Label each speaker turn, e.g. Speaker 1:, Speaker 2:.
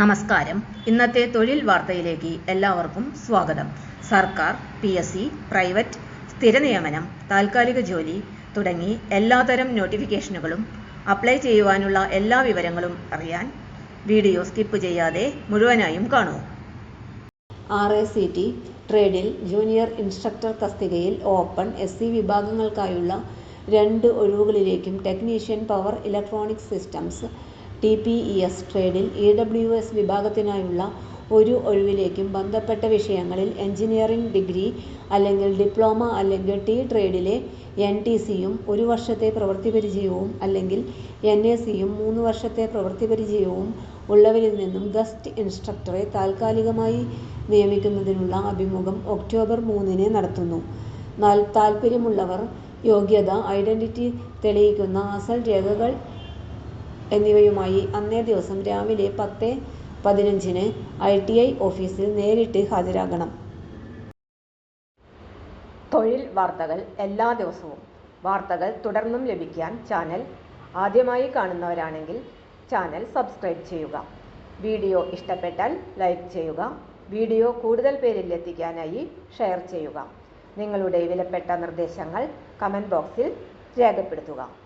Speaker 1: നമസ്കാരം. ഇന്നത്തെ തൊഴിൽ വാർത്തയിലേക്ക് എല്ലാവർക്കും സ്വാഗതം. സർക്കാർ പി എസ് സി പ്രൈവറ്റ് സ്ഥിരനിയമനം താൽക്കാലിക ജോലി തുടങ്ങി എല്ലാതരം നോട്ടിഫിക്കേഷനുകളും അപ്ലൈ ചെയ്യുവാനുള്ള എല്ലാ വിവരങ്ങളും അറിയാൻ വീഡിയോ സ്കിപ്പ് ചെയ്യാതെ മുഴുവനായും കാണൂ.
Speaker 2: ആർ എ സി ടി ട്രേഡിൽ ജൂനിയർ ഇൻസ്ട്രക്ടർ തസ്തികയിൽ ഓപ്പൺ എസ് സി വിഭാഗങ്ങൾക്കായുള്ള രണ്ട് ഒഴിവുകളിലേക്കും technician power electronic systems T P E S ട്രേഡിൽ E W S വിഭാഗത്തിനായുള്ള ഒരു ഒഴിവിലേക്കും ബന്ധപ്പെട്ട വിഷയങ്ങളിൽ എഞ്ചിനീയറിംഗ് ഡിഗ്രി അല്ലെങ്കിൽ ഡിപ്ലോമ അല്ലെങ്കിൽ ടി ട്രേഡിലെ എൻ ടി സിയും ഒരു വർഷത്തെ പ്രവൃത്തി പരിചയവും അല്ലെങ്കിൽ എൻ എ സിയും മൂന്ന് വർഷത്തെ പ്രവൃത്തി പരിചയവും ഉള്ളവരിൽ നിന്നും ഗസ്റ്റ് ഇൻസ്ട്രക്ടറെ താൽക്കാലികമായി നിയമിക്കുന്നതിനുള്ള അഭിമുഖം ഒക്ടോബർ മൂന്നിന് നടത്തുന്നു. താൽപര്യമുള്ളവർ യോഗ്യത, ഐഡന്റിറ്റി തെളിയിക്കുന്ന അസൽ രേഖകൾ എന്നിവയുമായി അന്നേ ദിവസം രാവിലെ പത്ത് പതിനഞ്ചിന് ഐ ടി ഐ ഓഫീസിൽ നേരിട്ട് ഹാജരാകണം.
Speaker 1: തൊഴിൽ വാർത്തകൾ എല്ലാ ദിവസവും വാർത്തകൾ തുടർന്നും ലഭിക്കാൻ ചാനൽ ആദ്യമായി കാണുന്നവരാണെങ്കിൽ ചാനൽ സബ്സ്ക്രൈബ് ചെയ്യുക. വീഡിയോ ഇഷ്ടപ്പെട്ടാൽ ലൈക്ക് ചെയ്യുക. വീഡിയോ കൂടുതൽ പേരിൽ എത്തിക്കാനായി ഷെയർ ചെയ്യുക. നിങ്ങളുടെ വിലപ്പെട്ട നിർദ്ദേശങ്ങൾ കമന്റ് ബോക്സിൽ രേഖപ്പെടുത്തുക.